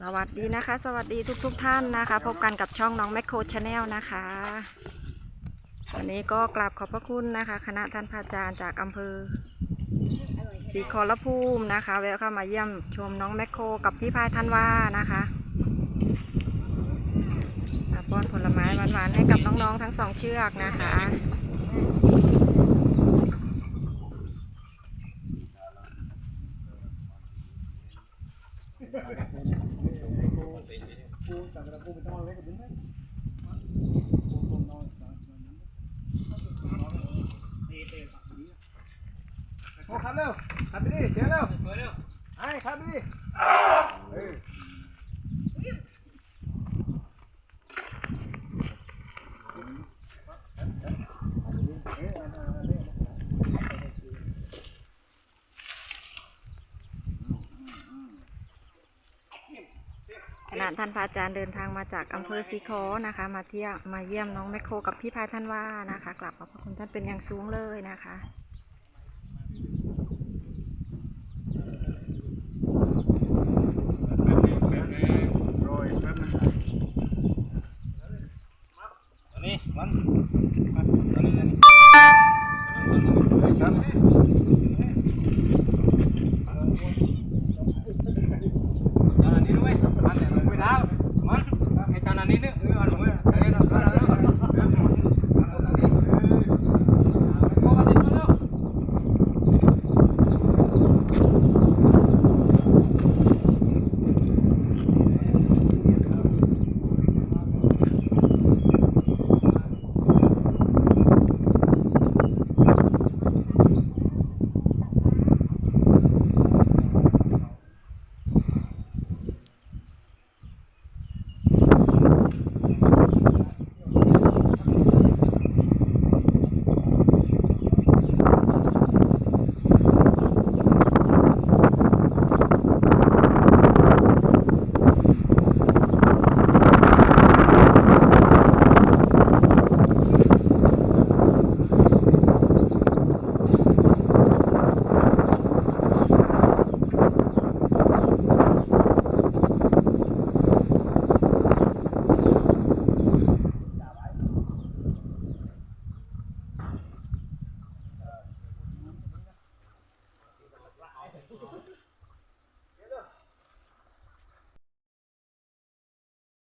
สวัสดีนะคะ สวัสดีทุกๆทท่านนะคะ พบกันกับช่องน้องแมคโครชาแนลนะคะวันนี้ก็กราบขอบพระคุณนะคะ คณะท่านพระอาจารย์จากอำเภอศรีขอรภูมินะคะแวะเข้ามาเยี่ยมชมน้องแมคโครกับพี่พายธันวานะคะป้อนผลไม้หวานๆให้กับน้องๆทั้งสองเชือกนะคะ โอ้ ขับเร็วขับไปดิเสียเร็วไอ้ขับไปดิเออขณะท่านพระอาจารย์เดินทางมาจากอำเภอสีโคนะคะ มาเที่ยวมาเยี่ยมน้องแมคโครกับพี่พายท่านว่านะคะ กลับขอบพระคุณท่านเป็นอย่างสูงเลยนะคะนี่มันตอนนี้นนี้ครับ